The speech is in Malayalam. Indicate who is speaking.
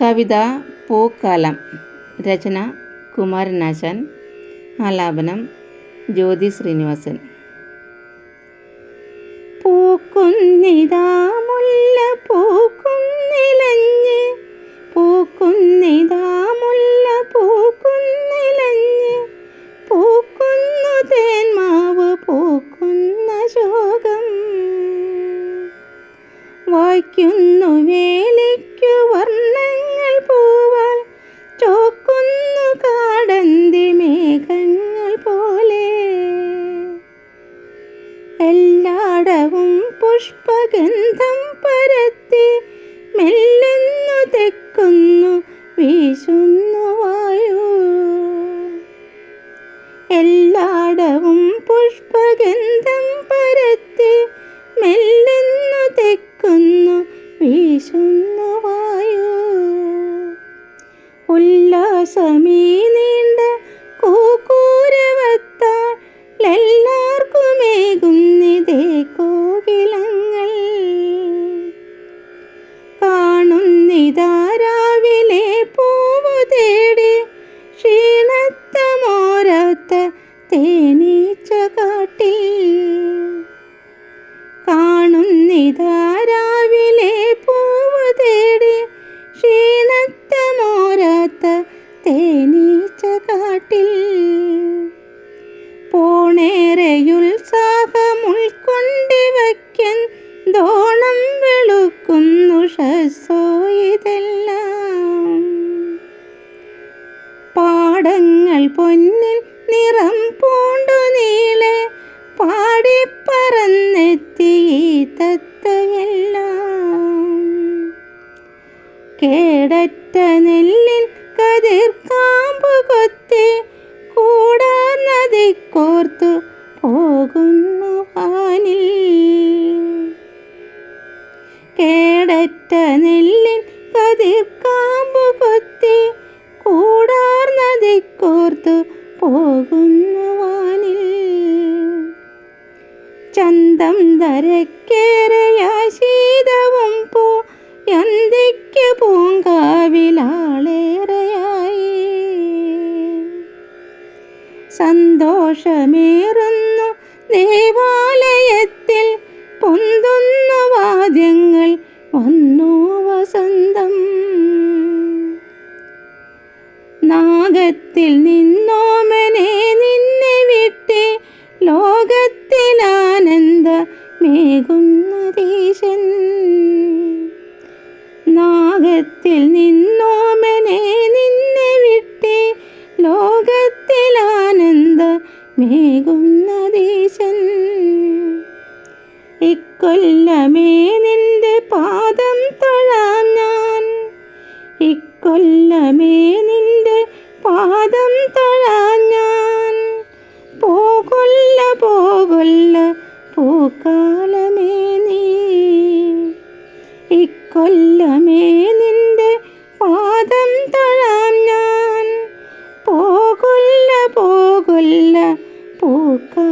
Speaker 1: കവിത പൂക്കാലം. രചന കുമാരനാശാൻ. ആലാപനം ജ്യോതി ശ്രീനിവാസൻ. പൂക്കുന്നിതാ മുല്ല പൂക്കുന്നിലഞ്ഞ് പൂക്കുന്നിതാ മുല്ല പൂക്കുന്നിലഞ്ഞ് പൂക്കുന്നു തേന്മാവ് പൂക്കുന്ന ശോകം. വായിക്കുന്നു പുഷ്പഗന്ധം പരത്തി മെല്ലെന്നു തെക്കുന്നു വീശുന്നു വായു. എല്ലാടവും പുഷ്പഗന്ധം പരത്തി മെല്ലെന്നു തെക്കുന്നു വീശുന്നു വായു. ഉല്ലാസമീ പൊന്നിൻ നിറം പൂണ്ടു നീളെ പാടിപ്പറന്നെത്തി ഈ തത്തയെല്ലാം കേടറ്റ നെല്ലിൻ കതിർക്കാമ്പു കൊത്തി കൂടാർന്നതി കോർത്തു പോകുന്നു ആനിൽ. കേടറ്റ നെല്ലിൻ കതിർക്കാമ്പു കൂടാർന്നതി പോകുന്നുവാനിൽ പോകുന്നു വാനിൽ ചന്തം ധരക്കേറയാശീതവും പോ യന്തിക്ക് പൂങ്കാവിലാളേറെയായി. സന്തോഷമേറുന്നു ദേവാലയത്തിൽ പൊന്തുന്നു വാദ്യങ്ങൾ വന്നു നാഗത്തിൽ നിന്നോമനെ നിന്നെ വിട്ട് ലോകത്തിലാനന്ദ മേകുന്ന ദേശൻ നാഗത്തിൽ നിന്നോമനെ നിന്നെ വിട്ട് ലോകത്തിലാനന്ദ മേകുന്ന ദേശൻ ഇക്കൊല്ലമേ നിന്റെ പാദം തൊഴാം ഞാൻ ഇക്കൊല്ലമേ പാദം തൊഴാൻ ഞാൻ പോകൊല്ല പോകൊല്ല പൂക്കാലമേ നീ. ഇക്കൊല്ലമേ നിന്റെ പാദം തൊഴാൻ ഞാൻ പോകൊല്ല പോകൊല്ല പൂക്കാലമേ